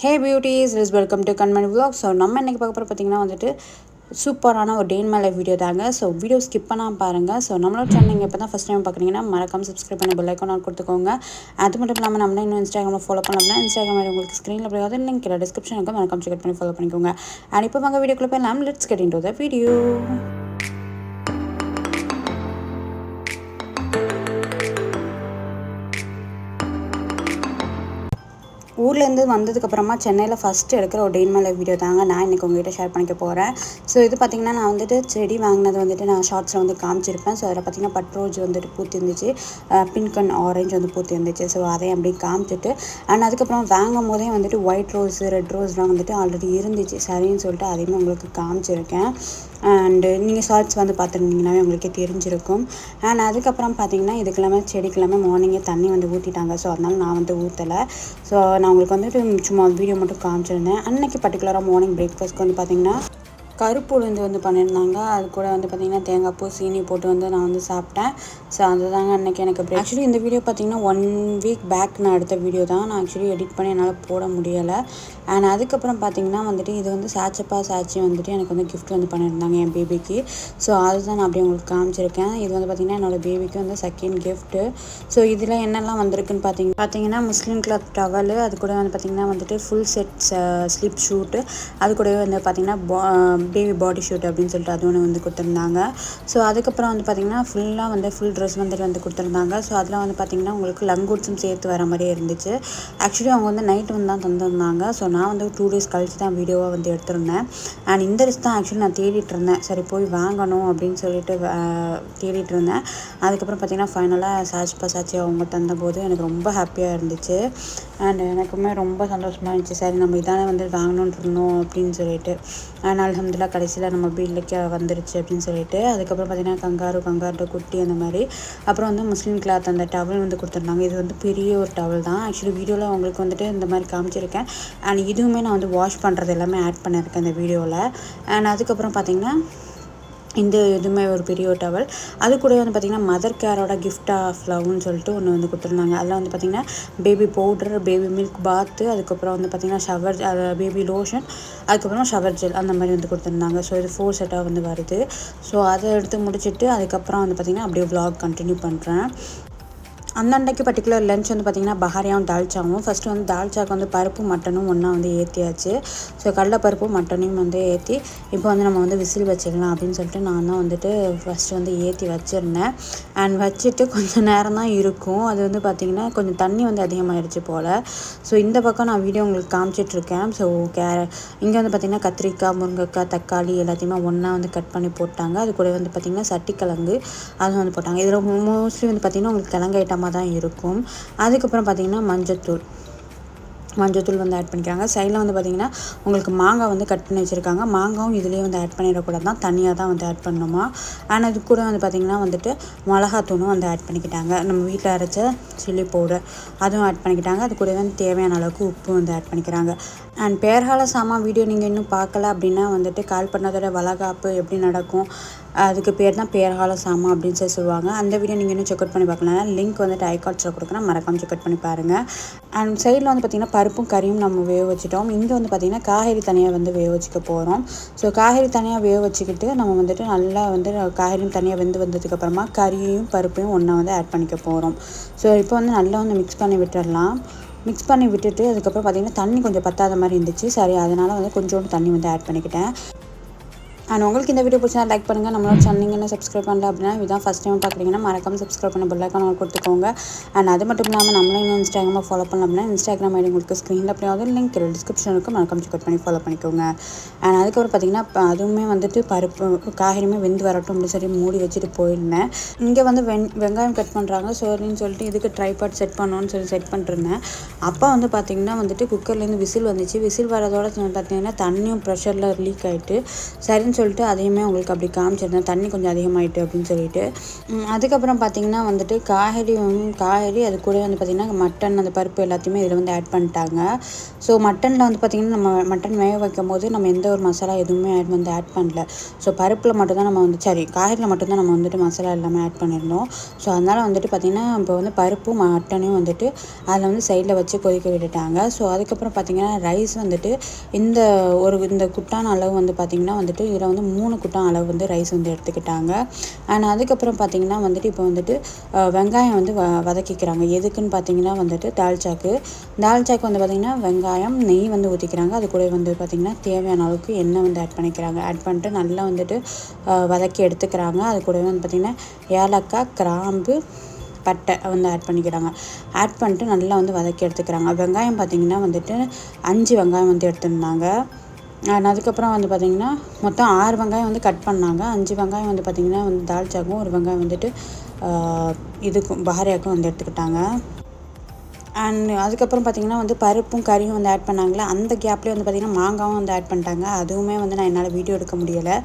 Hey beauties is welcome to Kanmani vlog so நம்ம இன்றைக்கி பார்க்க போகிற பார்த்தீங்கன்னா வந்துட்டு சூப்பரான ஒரு டே மேலே வீடியோ தாங்க. ஸோ வீடியோ ஸ்கிப் பண்ணால் பாருங்கள் ஸோ நம்மளோட சேனல் நீங்கள் இப்போ தான் ஃபஸ்ட் டைம் பார்க்குறீங்கன்னா மறக்காம சப்ஸ்கிரைப் பண்ணி பெல் ஐக்கான் கொடுத்துக்கோங்க. அது மட்டும் இல்லாமல் நம்ம இன்னும் இன்ஸ்டாகிராமில் ஃபாலோ பண்ணலாம் இன்ஸ்டாகிராம் உங்களுக்கு ஸ்க்ரீனில் போய் லிங்க் இல்லை டிஸ்கிரிப்ஷனுக்கு மறக்காம செக் பண்ணி ஃபாலோ பண்ணிக்கோங்க. அண்ட் இப்போ வாங்க வீடியோக்குள்ளே போய் let's get into the video ஊர்லேருந்து வந்ததுக்கப்புறமா சென்னையில் ஃபஸ்ட்டு எடுக்கிற ஒரு டெயின் மேலே வீடியோ தாங்க நான் இன்றைக்கி உங்ககிட்ட ஷேர் பண்ணிக்க போகிறேன் ஸோ இது பார்த்திங்கன்னா நான் வந்துட்டு செடி வாங்கினது வந்துட்டு நான் ஷார்ட்ஸில் வந்து காமிச்சிருப்பேன். ஸோ அதில் பார்த்திங்கன்னா பட் ரோஸ் வந்துட்டு பூத்தி இருந்துச்சு பிங்க் ஆரஞ்சு வந்து பூத்தி இருந்துச்சு ஸோ அதையும் அப்படியே காமிச்சிட்டு அண்ட் அதுக்கப்புறம் வாங்கும் போதே வந்துட்டு ஒயிட் ரோஸ் ரெட் ரோஸ்லாம் வந்துட்டு ஆல்ரெடி இருந்துச்சு. சரின்னு சொல்லிட்டு அதையுமே உங்களுக்கு காமிச்சிருக்கேன். அண்டு நீங்கள் ஷார்ட்ஸ் வந்து பார்த்துருந்தீங்கன்னாவே உங்களுக்கே தெரிஞ்சிருக்கும். அண்ட் அதுக்கப்புறம் பார்த்தீங்கன்னா இதுக்கெல்லாமே செடிக்கெல்லாமே மார்னிங்கே தண்ணி வந்து ஊற்றிட்டாங்க ஸோ அதனால் நான் வந்து ஊற்றலை ஸோ நான் உங்களுக்கு வந்துட்டு சும்மா வீடியோ மட்டும் காமிச்சிருந்தேன். அன்னைக்கு பர்டிகுலராக மார்னிங் பிரேக்ஃபாஸ்ட்க்கு வந்து பார்த்திங்கன்னா கருப்பு உளுந்து வந்து பண்ணியிருந்தாங்க. அது கூட வந்து பார்த்திங்கன்னா தேங்காய் பூ சீனி போட்டு வந்து நான் வந்து சாப்பிட்டேன். ஸோ அதுதாங்க அன்றைக்கி எனக்கு ஆக்சுவலி இந்த வீடியோ பார்த்திங்கன்னா ஒன் வீக் பேக் நான் எடுத்த வீடியோ தான். நான் ஆக்சுவலி எடிட் பண்ணி என்னால் போட முடியலை. அண்ட் அதுக்கப்புறம் பார்த்திங்கன்னா வந்துட்டு இது வந்து சாச்சப்பா சாச்சி வந்துட்டு எனக்கு வந்து கிஃப்ட் வந்து பண்ணியிருந்தாங்க என் பேபிக்கு ஸோ அதுதான் நான் அப்படியே உங்களுக்கு காமிச்சிருக்கேன். இது வந்து பார்த்திங்கன்னா என்னோடய பேபிக்கு வந்து செகண்ட் கிஃப்ட்டு ஸோ இதில் என்னெல்லாம் வந்திருக்குன்னு பார்த்தீங்க பார்த்தீங்கன்னா முஸ்லீம் கிளாத் டவலு அது கூட வந்து பார்த்திங்கன்னா வந்துட்டு ஃபுல் செட் ஸ்லிப் ஷூட்டு அது கூடவே வந்து பார்த்திங்கன்னா பேபி பாடி ஷூட் அப்படின்னு சொல்லிட்டு அது ஒன்று வந்து கொடுத்துருந்தாங்க. ஸோ அதுக்கப்புறம் வந்து பார்த்திங்கன்னா ஃபுல்லாக வந்து ஃபுல் ட்ரெஸ் வந்துட்டு வந்து கொடுத்துருந்தாங்க. ஸோ அதில் வந்து பார்த்திங்கன்னா உங்களுக்கு லங்கூட்ஸும் சேர்த்து வர மாதிரியே இருந்துச்சு. ஆக்சுவலி அவங்க வந்து நைட்டு வந்து தான் தந்திருந்தாங்க. ஸோ நான் வந்து டூ டேஸ் கழிச்சு தான் வீடியோவாக வந்து எடுத்திருந்தேன். அண்ட் இந்த ட்ரெஸ் தான் ஆக்சுவலி நான் தேடிட்டு இருந்தேன். சரி போய் வாங்கணும் அப்படின்னு சொல்லிட்டு தேடிட்டு இருந்தேன். அதுக்கப்புறம் பார்த்திங்கன்னா ஃபைனலாக சாஜ் பசாச்சி அவங்க தந்தபோது எனக்கு ரொம்ப ஹாப்பியாக இருந்துச்சு. அண்ட் எனக்குமே ரொம்ப சந்தோஷமாக இருந்துச்சு. சரி நம்ம இதானே வந்து வாங்கணுன்ட்டு இருந்தோம் அப்படின்னு சொல்லிட்டு. அண்ட் அலமதுல்லா கடைசியில் நம்ம வீட்டுக்கு வந்துருச்சு அப்படின்னு சொல்லிட்டு அதுக்கப்புறம் பார்த்திங்கன்னா கங்காரு கங்காரு குட்டி அந்த மாதிரி. அப்புறம் வந்து முஸ்லீம் கிளாத் அந்த டவல் வந்து கொடுத்துருந்தாங்க. இது வந்து பெரிய ஒரு டவல் தான். ஆக்சுவலி வீடியோவில் உங்களுக்கு வந்துட்டு இந்த மாதிரி காமிச்சிருக்கேன். அண்ட் இதுவுமே நான் வந்து வாஷ் பண்ணுறது எல்லாமே ஆட் பண்ணியிருக்கேன் இந்த வீடியோவில் அண்ட் அதுக்கப்புறம் பார்த்திங்கன்னா இந்த இதுவுமே ஒரு பெரிய ஒரு டவல் அது கூட வந்து பார்த்திங்கன்னா மதர் கேரோட கிஃப்ட் ஆஃப் லவ்னு சொல்லிட்டு ஒன்று வந்து கொடுத்துருந்தாங்க. அதில் வந்து பார்த்திங்கன்னா பேபி பவுடர் பேபி மில்க் பாத்து அதுக்கப்புறம் வந்து பார்த்திங்கன்னா ஷவர் பேபி லோஷன் அதுக்கப்புறம் ஷவர் ஜெல் அந்த மாதிரி வந்து கொடுத்துருந்தாங்க. ஸோ இது ஃபோர் செட்டாக வந்து வருது. ஸோ அதை எடுத்து முடிச்சுட்டு அதுக்கப்புறம் வந்து பார்த்திங்கன்னா அப்படியே வ்ளாக் கண்டினியூ பண்ணுறேன் அந்த அன்றைக்கு பர்டிகுலர் லஞ்ச் வந்து பார்த்திங்கன்னா பஹாரியாவும் தால்ச்சாவும் ஃபஸ்ட்டு வந்து தால்ச்சாவுக்கு வந்து பருப்பு மட்டனும் ஒன்றா வந்து ஏற்றியாச்சு ஸோ கடலைப்பருப்பு மட்டனையும் வந்து ஏற்றி இப்போ வந்து நம்ம வந்து விசில் வச்சுக்கலாம் அப்படின்னு சொல்லிட்டு நான் தான் வந்துட்டு ஃபஸ்ட்டு வந்து ஏற்றி வச்சுருந்தேன். அண்ட் வச்சுட்டு கொஞ்சம் நேரம் தான் இருக்கும். அது வந்து பார்த்திங்கன்னா கொஞ்சம் தண்ணி வந்து அதிகமாகிடுச்சு போல். ஸோ இந்த பக்கம் நான் வீடியோ உங்களுக்கு காமிச்சிட்ருக்கேன். ஸோ கே இங்கே வந்து பார்த்திங்கன்னா கத்திரிக்காய் முருங்கைக்காய் தக்காளி எல்லாத்தையுமே ஒன்றா வந்து கட் பண்ணி போட்டாங்க. அது கூட வந்து பார்த்திங்கன்னா சட்டிக்கிழங்கு அதுவும் வந்து போட்டாங்க. இதில் மோஸ்ட்லி வந்து பார்த்திங்கன்னா உங்களுக்கு கிழங்கு ஐட்டமாக தான் இருக்கும். அதுக்கப்புறம் பார்த்திங்கன்னா மஞ்சத்தூள். மஞ்சத்தூள் வந்து ஆட் பண்ணிக்கிறாங்க. சைடில் வந்து பார்த்திங்கன்னா உங்களுக்கு மாங்காய் வந்து கட் பண்ணி வச்சுருக்காங்க. மாங்காவும் இதுலேயே வந்து ஆட் பண்ணிடக்கூடாது. தான் தனியாக தான் வந்து ஆட் பண்ணணுமா ஆனால் இது கூட வந்து பார்த்திங்கன்னா வந்துட்டு மிளகாத்தூளும் வந்து ஆட் பண்ணிக்கிட்டாங்க. நம்ம வீட்டில் அரைச்ச சில்லி பவுடர் அதுவும் ஆட் பண்ணிக்கிட்டாங்க. அது கூட வந்து தேவையான அளவுக்கு உப்பு வந்து ஆட் பண்ணிக்கிறாங்க. அண்ட் பேர்கால சாமான் வீடியோ நீங்கள் இன்னும் பார்க்கல அப்படின்னா வந்துட்டு கால் பண்ணதோட வளகாப்பு எப்படி நடக்கும்? அதுக்கு பேர் தான் பேரகால சாமா அப்படின்னு சொல்லி சொல்லுவாங்க. அந்த வீடியோ நீங்கள் இன்னும் செக் அவுட் பண்ணி பார்க்கலாம் லிங்க் வந்துட்டு ஐகாட்ஸில் கொடுக்குறேன் மறக்காமல் செக் அவுட் பண்ணி பாருங்கள் அண்ட் சைடில் வந்து பார்த்திங்கன்னா பருப்பும் கறியும் நம்ம வேக வச்சுட்டோம். இங்கே வந்து பார்த்திங்கன்னா காய்கறி தனியாக வந்து வேக வச்சுக்க போகிறோம் ஸோ காய்கறி தனியாக வேக வச்சுக்கிட்டு நம்ம வந்துட்டு நல்லா வந்து காய்கறியும் தனியாக வெந்து வந்ததுக்கப்புறமா கறியையும் பருப்பையும் ஒன்றா வந்து ஆட் பண்ணிக்க போகிறோம் ஸோ இப்போ வந்து நல்லா வந்து மிக்ஸ் பண்ணி விட்டுடலாம் மிக்ஸ் பண்ணி விட்டுட்டு அதுக்கப்புறம் பார்த்திங்கன்னா தண்ணி கொஞ்சம் பத்தாத மாதிரி இருந்துச்சு. சரி அதனால் வந்து கொஞ்சோண்டு தண்ணி வந்து ஆட் பண்ணிக்கிட்டேன். அண்ட் உங்களுக்கு இந்த வீடியோ பிடிச்சா லைக் பண்ணுங்கள் நம்மளோட சேனல் சப்ஸ்கிரைப் பண்ணல அப்படின்னா இதுதான் ஃபஸ்ட் டைம் பார்க்குறீங்கன்னா மறக்காம சப்ஸ்கிரைப் பண்ண பெல் ஐக்கான கொடுத்துக்கோங்க. அண்ட் அது மட்டும் இல்லாமல் நம்மளும் இன்னும் இன்ஸ்டாகிராமில் ஃபாலோ பண்ணலாம் அப்படின்னா இன்ஸ்டாகிராம் ஐடி உங்களுக்கு ஸ்க்ரீனில் அப்படியாவது லிங்க் டிஸ்கிரிப்ஷன் இருக்கும் மறக்காம செக் பண்ணி ஃபாலோ பண்ணிக்கோங்க. அண்ட் அதுக்கப்புறம் பார்த்திங்கன்னா அதுவுமே வந்துட்டு பருப்பு காய்கறியுமே வெந்து வரட்டும் அப்படின்னு சொல்லி மூடி வச்சுட்டு போயிருந்தேன். இங்கே வந்து வெங் வெங்காயம் கட் பண்ணுறாங்க சரின்னு சொல்லிட்டு இதுக்கு ட்ரைபாட் செட் பண்ணணும்னு சொல்லி செட் பண்ணிருந்தேன். அப்போ வந்து பார்த்திங்கன்னா வந்துட்டு குக்கர்லேருந்து விசில் வந்துச்சு. விசில் வரதோட பார்த்தீங்கன்னா தண்ணியும் ப்ரெஷரில் லீக் ஆகிட்டு சரின்னு சொல்லிட்டு அதையுமே உங்களுக்கு அப்படி காமிச்சிருந்தேன். தண்ணி கொஞ்சம் அதிகமாயிட்டு அப்படின்னு சொல்லிட்டு. அதுக்கப்புறம் பார்த்தீங்கன்னா வந்துட்டு காய்கறி காய்கறி அது கூட வந்து பார்த்திங்கன்னா மட்டன் அந்த பருப்பு எல்லாத்தையுமே இதில் வந்து ஆட் பண்ணிட்டாங்க. ஸோ மட்டனில் வந்து பார்த்திங்கன்னா நம்ம மட்டன் வேக வைக்கும் போது நம்ம எந்த ஒரு மசாலா எதுவுமே ஆட் வந்து ஆட் பண்ணல. ஸோ பருப்பில் மட்டும்தான் நம்ம வந்து சாரி காய்கறியில் மட்டும்தான் நம்ம வந்துட்டு மசாலா எல்லாமே ஆட் பண்ணியிருந்தோம் ஸோ அதனால் வந்துட்டு பார்த்திங்கன்னா இப்போ வந்து பருப்பும் மட்டனையும் வந்துட்டு அதில் வந்து சைடில் வச்சு கொதிக்க விட்டுட்டாங்க. ஸோ அதுக்கப்புறம் பார்த்திங்கன்னா ரைஸ் வந்துட்டு இந்த ஒரு இந்த குட்டான அளவு வந்து பார்த்திங்கன்னா வந்துட்டு இதில் வந்து மூணு குட்டம் அளவு வந்து ரைஸ் வந்து எடுத்துக்கிட்டாங்க. அண்ட் அதுக்கப்புறம் பார்த்திங்கன்னா வந்துட்டு இப்போ வந்துட்டு வெங்காயம் வந்து வ வதக்கிக்கிறாங்க. எதுக்குன்னு பார்த்தீங்கன்னா வந்துட்டு தால்ச்சாக்கு தால்ச்சாக்கு வந்து பார்த்திங்கன்னா வெங்காயம் நெய் வந்து ஊற்றிக்கிறாங்க அது கூட வந்து பார்த்திங்கன்னா தேவையான அளவுக்கு எண்ணெய் வந்து ஆட் பண்ணிக்கிறாங்க. ஆட் பண்ணிட்டு நல்லா வந்துட்டு வதக்கி எடுத்துக்கிறாங்க. அது கூடவே வந்து பார்த்திங்கன்னா ஏலக்காய் கிராம்பு பட்டை வந்து ஆட் பண்ணிக்கிறாங்க. ஆட் பண்ணிட்டு நல்லா வந்து வதக்கி எடுத்துக்கிறாங்க. வெங்காயம் பார்த்திங்கன்னா வந்துட்டு அஞ்சு வெங்காயம் வந்து எடுத்துருந்தாங்க. அண்ட் அதுக்கப்புறம் வந்து பார்த்திங்கன்னா மொத்தம் ஆறு வெங்காயம் வந்து கட் பண்ணாங்க. அஞ்சு வெங்காயம் வந்து பார்த்திங்கன்னா வந்து தால்ச்சாக்கும் ஒரு வெங்காயம் வந்துட்டு இதுக்கும் பஹாரியாக்கும் வந்து எடுத்துக்கிட்டாங்க. அண்ட் அதுக்கப்புறம் பார்த்திங்கன்னா வந்து பருப்பும் கறியும் வந்து ஆட் பண்ணாங்களே அந்த கேப்லேயே வந்து பார்த்திங்கன்னா மாங்காவும் வந்து ஆட் பண்ணிட்டாங்க. அதுவுமே வந்து நான் என்னால் வீடியோ எடுக்க முடியலை.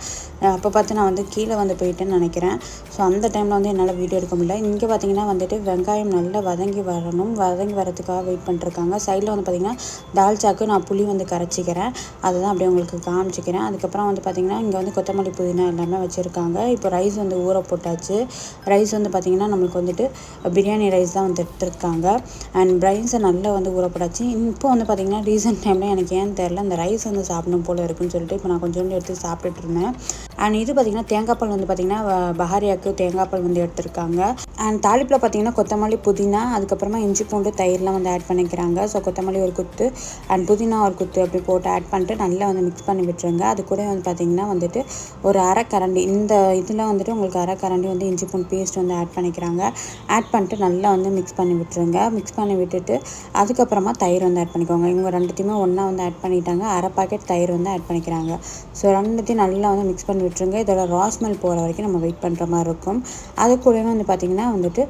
அப்போ பார்த்து நான் வந்து கீழே வந்து போயிட்டேன்னு நினைக்கிறேன். ஸோ அந்த டைமில் வந்து என்னால் வீடியோ எடுக்க முடியல. இங்கே பார்த்திங்கன்னா வந்துட்டு வெங்காயம் நல்லா வதங்கி வரணும். வதங்கி வரதுக்காக வெயிட் பண்ணிட்டுருக்காங்க. சைடில் வந்து பார்த்திங்கன்னா தால்ச்சாக்கு நான் புளி வந்து கரைச்சிக்கிறேன். அதை தான் அப்படியே உங்களுக்கு காமிச்சிக்கிறேன். அதுக்கப்புறம் வந்து பார்த்திங்கன்னா இங்கே வந்து கொத்தமல்லி புதினா எல்லாமே வச்சுருக்காங்க. இப்போ ரைஸ் வந்து ஊற போட்டாச்சு. ரைஸ் வந்து பார்த்திங்கன்னா நம்மளுக்கு வந்துட்டு பிரியாணி ரைஸ் தான் வந்து எடுத்துருக்காங்க. அண்ட் ரைஸை நல்லா வந்து ஊறப்படாச்சு இப்போ வந்து பார்த்திங்கன்னா ரீசெண்ட் டைமில் எனக்கு ஏன்னு தெரில அந்த ரைஸ் வந்து சாப்பிடணும் போல் இருக்குன்னு சொல்லிட்டு இப்போ நான் கொஞ்சோண்டு எடுத்து சாப்பிட்டுட்டு இருந்தேன். அண்ட் இது பார்த்திங்கன்னா தேங்காய் பால் வந்து பார்த்திங்கன்னா பஹாரியாக்கு தேங்காய் பால் வந்து எடுத்திருக்காங்க. அண்ட் தாளிப்பில் பார்த்திங்கன்னா கொத்தமல்லி புதினா அதுக்கப்புறமா இஞ்சி பூண்டு தயிர்லாம் வந்து ஆட் பண்ணிக்கிறாங்க. ஸோ கொத்தமல்லி ஒரு குத்து அண்ட் புதினா ஒரு குத்து அப்படி போட்டு ஆட் பண்ணிட்டு நல்லா வந்து மிக்ஸ் பண்ணி விட்டுருங்க அது கூட வந்து பார்த்திங்கன்னா வந்துட்டு ஒரு அரை கரண்டி இந்த இதில் வந்துட்டு உங்களுக்கு அரை கரண்டி வந்து இஞ்சி பூண்டு பேஸ்ட் வந்து ஆட் பண்ணிக்கிறாங்க. ஆட் பண்ணிட்டு நல்லா வந்து மிக்ஸ் பண்ணி விட்டுருங்க. மிக்ஸ் பண்ணி விட்டுட்டு அதுக்கப்புறமா தயிர் வந்து ஆட் பண்ணிக்கோங்க. இவங்க ரெண்டுத்தையுமே ஒன்றா வந்து ஆட் பண்ணிட்டாங்க. அரை பாக்கெட் தயிர் வந்து ஆட் பண்ணிக்கிறாங்க. ஸோ ரெண்டுத்தையும் நல்லா வந்து மிக்ஸ் பண்ணி விட்டுருங்க இதோட ராஸ்மெல் போகிற வரைக்கும் நம்ம வெயிட் பண்ணுற மாதிரி இருக்கும். அது கூடவே வந்து பார்த்திங்கன்னா வந்துட்டு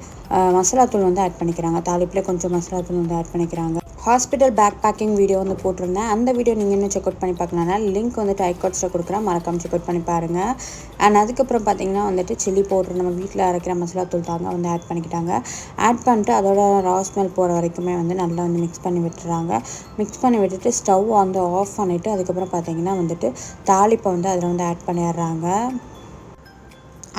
மசாலா தூள் வந்து ஆட் பண்ணிக்கிறாங்க. தாளிப்பில் கொஞ்சம் மசாலா தூள் வந்து ஆட் பண்ணிக்கிறாங்க. ஹாஸ்பிட்டல் பேக் பேக்கிங் வீடியோ வந்து போட்டிருந்தேன். அந்த வீடியோ நீங்கள் இன்னும் செக் அவுட் பண்ணி பார்க்கலனா லிங்க் வந்துட்டு ஐகாட்ஸில் கொடுக்குறேன். மறக்காம செக் அவுட் பண்ணி பாருங்கள் அண்ட் அதுக்கப்புறம் பார்த்தீங்கன்னா வந்துட்டு சில்லி பவுடர் நம்ம வீட்டில் அரைக்கிற மசாலா தூள் தாங்க வந்து ஆட் பண்ணிக்கிட்டாங்க. ஆட் பண்ணிட்டு அதோட ரா ஸ்மெல் போகிற வரைக்குமே வந்து நல்லா வந்து மிக்ஸ் பண்ணி விட்டுறாங்க. மிக்ஸ் பண்ணி விட்டுட்டு ஸ்டவ் வந்து ஆஃப் பண்ணிவிட்டு அதுக்கப்புறம் பார்த்தீங்கன்னா வந்துட்டு தாளிப்பை வந்து அதில் வந்து ஆட் பண்ணிடுறாங்க.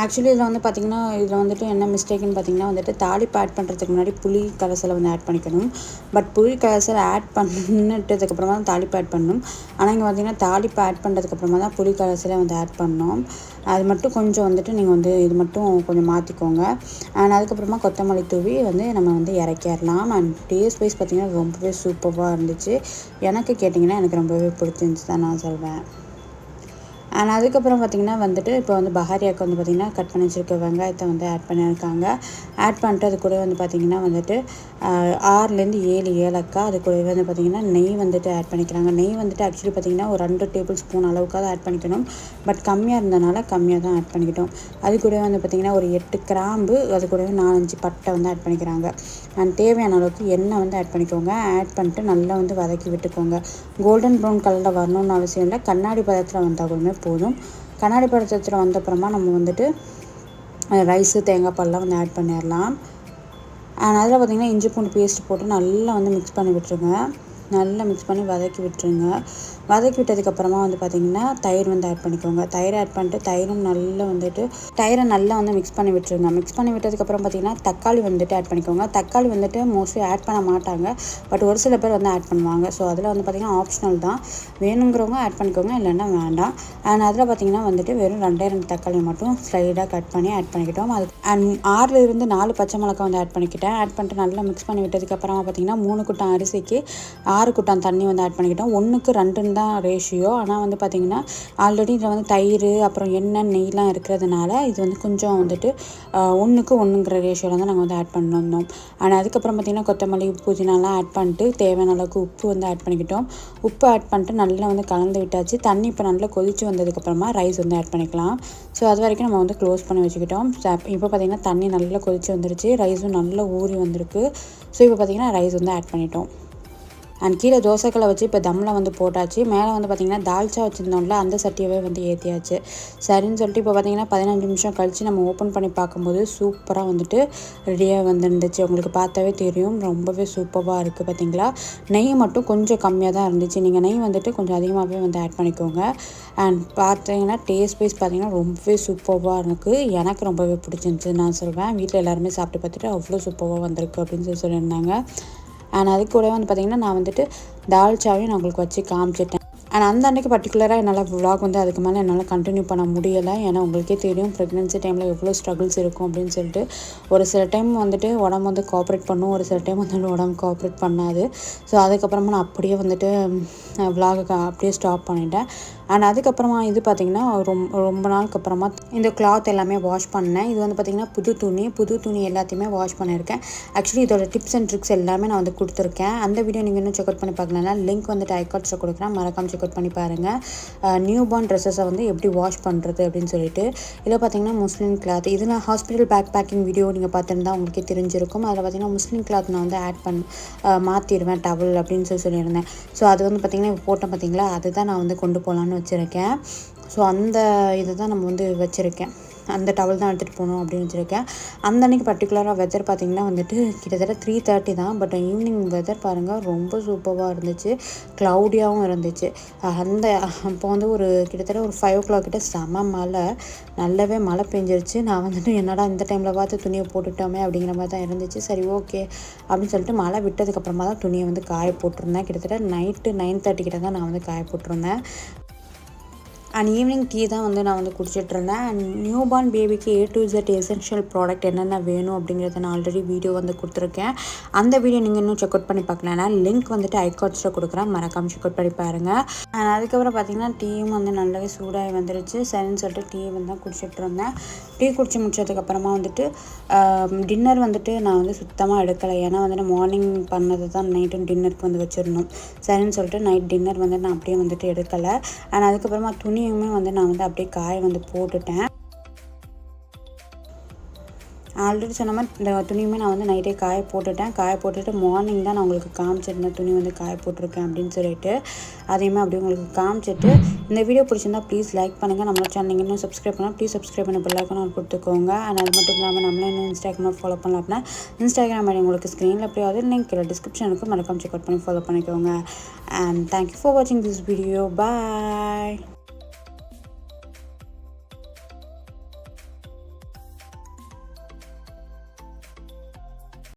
ஆக்சுவலி இதில் வந்து பார்த்திங்கன்னா இதில் வந்துட்டு என்ன மிஸ்டேக்குன்னு பார்த்தீங்கன்னா வந்துட்டு தாளிப்பு ஆட் பண்ணுறதுக்கு முன்னாடி புளி கலசலை வந்து ஆட் பண்ணிக்கணும். பட் புளி கரைசல் ஆட் பண்ணிட்டதுக்கப்புறமா தான் தாளிப்பு ஆட் பண்ணணும். ஆனால் இங்கே பார்த்தீங்கன்னா தாளிப்பு ஆட் பண்ணுறதுக்கப்புறமா தான் புளி கலசலை வந்து ஆட் பண்ணோம் அது மட்டும் கொஞ்சம் வந்துட்டு நீங்கள் வந்து இது மட்டும் கொஞ்சம் மாற்றிக்கோங்க அண்ட் அதுக்கப்புறமா கொத்தமல்லி தூவி வந்து நம்ம வந்து இறக்கிடலாம். அண்ட் டேஸ்ட் வைஸ் பார்த்திங்கன்னா ரொம்பவே சூப்பராக இருந்துச்சு. எனக்கு கேட்டிங்கன்னா எனக்கு ரொம்பவே பிடிச்சிருந்துச்சு தான் நான் சொல்வேன். அண்ட் அதுக்கப்புறம் பார்த்திங்கன்னா வந்துட்டு இப்போ வந்து பஹாரியாக்கு வந்து பார்த்திங்கன்னா கட் பண்ணி வச்சுருக்க வெங்காயத்தை வந்து ஆட் பண்ணியிருக்காங்க. ஆட் பண்ணிட்டு அது கூட வந்து பார்த்திங்கன்னா வந்துட்டு ஆறுலேருந்து ஏழு ஏலக்காய் அது கூடவே வந்து பார்த்திங்கன்னா நெய் வந்துட்டு ஆட் பண்ணிக்கிறாங்க. நெய் வந்துட்டு ஆக்சுவலி பார்த்திங்கன்னா ஒரு ரெண்டு டேபிள் ஸ்பூன் அளவுக்காக ஆட் பண்ணிக்கணும். பட் கம்மியாக இருந்தனால கம்மியாக தான் ஆட் பண்ணிக்கிட்டோம். அது கூடவே வந்து பார்த்திங்கன்னா ஒரு எட்டு கிராம்பு அது கூடவே நாலஞ்சு பட்டை வந்து ஆட் பண்ணிக்கிறாங்க. அண்ட் தேவையான அளவுக்கு எண்ணெய் வந்து ஆட் பண்ணிக்கோங்க. ஆட் பண்ணிட்டு நல்லா வந்து வதக்கி விட்டுக்கோங்க. கோல்டன் ப்ரௌன் கலரில் வரணும்னு அவசியம் இல்லை. கண்ணாடி பதத்தில் வந்தால் கூடமே போதும். கண்ணாடி பதத்தில் வந்த அப்புறமா நம்ம வந்துட்டு ரைஸு தேங்காய் பால்லாம் வந்து ஆட் பண்ணிடலாம். அதில் பார்த்திங்கன்னா இஞ்சி பூண்டு பேஸ்ட் போட்டு நல்லா வந்து மிக்ஸ் பண்ணி விட்டுருங்க. நல்லா மிக்ஸ் பண்ணி வதக்கி விட்டுருங்க. வதக்கி விட்டதுக்கப்புறமா வந்து பார்த்திங்கன்னா தயிர் வந்து ஆட் பண்ணிக்கோங்க. தயிர் ஆட் பண்ணிட்டு தயிரும் நல்லா வந்துட்டு தயிரை நல்லா வந்து மிக்ஸ் பண்ணி விட்டுருங்க. மிக்ஸ் பண்ணி விட்டதுக்கப்புறம் பார்த்திங்கன்னா தக்காளி வந்துட்டு ஆட் பண்ணிக்கோங்க. தக்காளி வந்துட்டு மோஸ்ட்லி ஆட் பண்ண மாட்டாங்க. பட் ஒரு சில பேர் வந்து ஆட் பண்ணுவாங்க. ஸோ அதில் வந்து பார்த்திங்கன்னா ஆப்ஷனல் தான். வேணுங்கிறவங்க ஆட் பண்ணிக்கோங்க. இல்லைன்னா வேண்டாம். அண்ட் அதில் பார்த்திங்கன்னா வந்துட்டு வெறும் ரெண்டே ரெண்டு தக்காளி மட்டும் ஸ்லைடாக கட் பண்ணி ஆட் பண்ணிக்கிட்டோம். அது அண்ட் ஆறுலேருந்து நாலு பச்சை மிளகா வந்து ஆட் பண்ணிக்கிட்டேன். ஆட் பண்ணிட்டு நல்லா மிக்ஸ் பண்ணி விட்டதுக்கப்புறமா பார்த்திங்கன்னா மூணு குட்டம் அரிசிக்கு ஆறு குட்டம் தண்ணி வந்து ஆட் பண்ணிக்கிட்டோம். ஒன்றுக்கு ரெண்டுன்னு தான் ரேஷியோ ஆனால் வந்து பார்த்திங்கன்னா ஆல்ரெடி இதில் வந்து தயிர் அப்புறம் எண்ணெய் நெய்லாம் இருக்கிறதுனால இது வந்து கொஞ்சம் வந்துட்டு ஒன்றுக்கு ஒன்றுங்கிற ரேஷியோவில் தான் நாங்கள் வந்து ஆட் பண்ணிருந்தோம் ஆனால் அதுக்கப்புறம் பார்த்திங்கன்னா கொத்தமல்லி புதினாலாம் ஆட் பண்ணிட்டு தேவையான அளவுக்கு உப்பு வந்து ஆட் பண்ணிக்கிட்டோம். உப்பு ஆட் பண்ணிட்டு நல்லா வந்து கலந்து விட்டாச்சு. தண்ணி இப்போ நல்லா கொதிச்சு வந்ததுக்கப்புறமா ரைஸ் வந்து ஆட் பண்ணிக்கலாம். ஸோ அது வரைக்கும் நம்ம வந்து க்ளோஸ் பண்ணி வச்சுக்கிட்டோம். இப்போ பார்த்திங்கன்னா தண்ணி நல்லா கொதிச்சு வந்துருச்சு. ரைஸும் நல்லா ஊறி வந்திருக்கு. ஸோ இப்போ பார்த்திங்கன்னா ரைஸ் வந்து ஆட் பண்ணிட்டோம். அண்ட் கீழே தோசைக்கல்லை வச்சு இப்போ தம்மில் வந்து போட்டாச்சு. மேலே வந்து பார்த்திங்கன்னா தால்ச்சா வச்சுருந்தோம்ல அந்த சட்டியவே வந்து ஏற்றியாச்சு சரின்னு சொல்லிட்டு இப்போ பார்த்திங்கன்னா பதினஞ்சு நிமிஷம் கழித்து நம்ம ஓப்பன் பண்ணி பார்க்கும்போது சூப்பராக வந்துட்டு ரெடியாக வந்துருந்துச்சு. உங்களுக்கு பார்த்தாவே தெரியும் ரொம்பவே சூப்பராக இருக்குது பார்த்தீங்களா நெய் மட்டும் கொஞ்சம் கம்மியாக தான் இருந்துச்சு. நீங்கள் நெய் வந்துட்டு கொஞ்சம் அதிகமாகவே வந்து ஆட் பண்ணிக்கோங்க. அண்ட் பார்த்தீங்கன்னா டேஸ்ட் வைஸ் பார்த்திங்கன்னா ரொம்பவே சூப்பராக இருக்குது எனக்கு ரொம்பவே பிடிச்சிருந்துச்சு நான் சொல்வேன் வீட்டில் எல்லாருமே சாப்பிட்டு பார்த்துட்டு அவ்வளோ சூப்பராக வந்திருக்கு அப்படின்னு சொல்லி சொல்லியிருந்தாங்க. அண்ட் அது கூட வந்து பார்த்திங்கன்னா நான் வந்துட்டு தால்ச்சாவையும் நான் உங்களுக்கு வச்சு காமிச்சிட்டேன். அண்ட் அந்த அன்றைக்கி பர்டிகுலராக என்னால் விளாக் வந்து அதுக்கு மேலே என்னால் கண்டினியூ பண்ண முடியலை. ஏன்னா உங்களுக்கே தெரியும் ப்ரெக்னென்சி டைமில் எவ்வளோ ஸ்ட்ரகிள்ஸ் இருக்கும் அப்படின்னு சொல்லிட்டு. ஒரு சில டைம் வந்துட்டு உடம்பு வந்து கோஆப்ரேட் பண்ணும். ஒரு சில டைம் வந்து உடம்பு கோஆப்ரேட் பண்ணாது. ஸோ அதுக்கப்புறமா நான் அப்படியே வந்துட்டு விலாகை அப்படியே ஸ்டாப் பண்ணிட்டேன். அண்ட் அதுக்கப்புறமா இது பார்த்திங்கன்னா ரொம்ப ரொம்ப நாளுக்கு அப்புறமா இந்த கிளாத் எல்லாமே வாஷ் பண்ணேன். இது வந்து பார்த்திங்கன்னா புது துணி புது துணி எல்லாத்தையுமே வாஷ் பண்ணியிருக்கேன். ஆக்சுவலி இதோட டிப்ஸ் அண்ட் ட்ரிக்ஸ் எல்லாமே நான் வந்து கொடுத்துருக்கேன். அந்த வீடியோ நீங்கள் இன்னும் செக் அவுட் பண்ணி பார்க்கலனா லிங்க் வந்துட்டு ஐகார்ட்ஸில் கொடுக்குறேன். மறக்காமல் செக் அவுட் பண்ணி பாருங்கள் நியூ பார்ன் ட்ரெஸ்ஸஸை வந்து எப்படி வாஷ் பண்ணுறது அப்படின்னு சொல்லிட்டு. இதில் பார்த்தீங்கன்னா முஸ்லீம் கிளாத் இதில் ஹாஸ்பிட்டல் பேக் பேக்கிங் வீடியோ நீங்கள் பார்த்துருந்தா உங்களுக்கே தெரிஞ்சிருக்கும். அதில் பார்த்தீங்கன்னா முஸ்லீம் கிளாத் நான் வந்து ஆட் பண்ண மாற்றிடுவேன் டவல் அப்படின்னு சொல்லி சொல்லியிருந்தேன். ஸோ அது வந்து பார்த்திங்கன்னா இப்போ போட்டேன் பார்த்தீங்களா அதுதான் நான் வந்து கொண்டு போகலான்னு வச்சுருக்கேன். ஸோ அந்த இதை தான் நம்ம வந்து வச்சுருக்கேன். அந்த டவல் தான் எடுத்துகிட்டு போகணும் அப்படின்னு வச்சுருக்கேன். அந்த அன்றைக்கி பர்டிகுலராக வெதர் பார்த்திங்கன்னா வந்துட்டு கிட்டத்தட்ட த்ரீ தேர்ட்டி தான். பட் ஈவினிங் வெதர் பாருங்கள் ரொம்ப சூப்பராக இருந்துச்சு. க்ளவுடியாகவும் இருந்துச்சு. அந்த அப்போ வந்து ஒரு கிட்டத்தட்ட ஒரு ஃபைவ் ஓ கிளாக் கிட்ட செம மழை. நல்லாவே மழை பெஞ்சிருச்சு. நான் வந்துட்டு என்னடா இந்த டைமில் பார்த்து துணியை போட்டுட்டோமே அப்படிங்கிற மாதிரி தான் இருந்துச்சு. சரி ஓகே அப்படின்னு சொல்லிட்டு மழை விட்டதுக்கப்புறமா தான் துணியை வந்து காய போட்டிருந்தேன். கிட்டத்தட்ட நைட்டு நைன் தேர்ட்டி கிட்ட தான் நான் வந்து காய போட்டிருந்தேன். அண்ட் ஈவினிங் டீ தான் வந்து நான் வந்து குடிச்சிட்ருந்தேன் அண்ட் நியூ பார்ன் பேபிக்கு A to Z essential product என்னென்ன வேணும் அப்படிங்கிறத நான் ஆல்ரெடி வீடியோ வந்து கொடுத்துருக்கேன். அந்த வீடியோ நீங்கள் இன்னும் செக் அவுட் பண்ணி பார்க்கலன்னா லிங்க் வந்துட்டு ஐகாட்ஸில் கொடுக்குறேன். மறக்காமல் செக் அவுட் பண்ணி பாருங்கள் அண்ட் அதுக்கப்புறம் பார்த்தீங்கன்னா டீயும் வந்து நல்லாவே சூடாகி வந்துருச்சு. சரின்னு சொல்லிட்டு டீ வந்து தான் குடிச்சிட்டு இருந்தேன் டீ குடிச்சு முடிச்சதுக்கப்புறமா வந்துட்டு டின்னர் வந்துட்டு நான் வந்து சுத்தமாக எடுக்கலை. ஏன்னா வந்துட்டு மார்னிங் பண்ணது தான் நைட்டும் டின்னருக்கு வந்து வச்சிடணும். சரின்னு சொல்லிட்டு நைட் டின்னர் வந்து நான் அப்படியே வந்துட்டு எடுக்கலை. அண்ட் அதுக்கப்புறமா துணி துணியுமே வந்து நான் வந்து அப்படியே காய வந்து போட்டுட்டேன். ஆல்ரெடி சொன்ன மாதிரி இந்த துணியுமே நான் வந்து நைட்டே காய போட்டுட்டேன். காய போட்டுட்டு மார்னிங் தான் நான் உங்களுக்கு காமிச்சிருந்தேன் துணி வந்து காய போட்டிருக்கேன் அப்படின்னு சொல்லிட்டு அதையுமே அப்படியே உங்களுக்கு காமிச்சிட்டு இந்த வீடியோ பிடிச்சிருந்தா ப்ளீஸ் லைக் பண்ணுங்கள் நம்மளோட சேனல் இன்னும் சப்ஸ்கிரைப் பண்ணால் ப்ளீஸ் சப்ஸ்கிரைப் பண்ண பெல்லைக்கணும் கொடுத்துக்கோங்க. அண்ட் அது மட்டும் இல்லாமல் நம்மளே இன்னும் இன்ஸ்டாகிராமில் ஃபாலோ பண்ணலாம் அப்படின்னா இன்ஸ்டாகிராம் ஐடி உங்களுக்கு ஸ்க்ரீனில் எப்படியாவது லிங்க் இல்லை டிஸ்கிரிப்ஷனுக்கு மறக்காம செக் அவுட் பண்ணி ஃபாலோ பண்ணிக்கோங்க. அண்ட் தேங்க்யூ ஃபார் வாட்சிங் திஸ் வீடியோ பாய்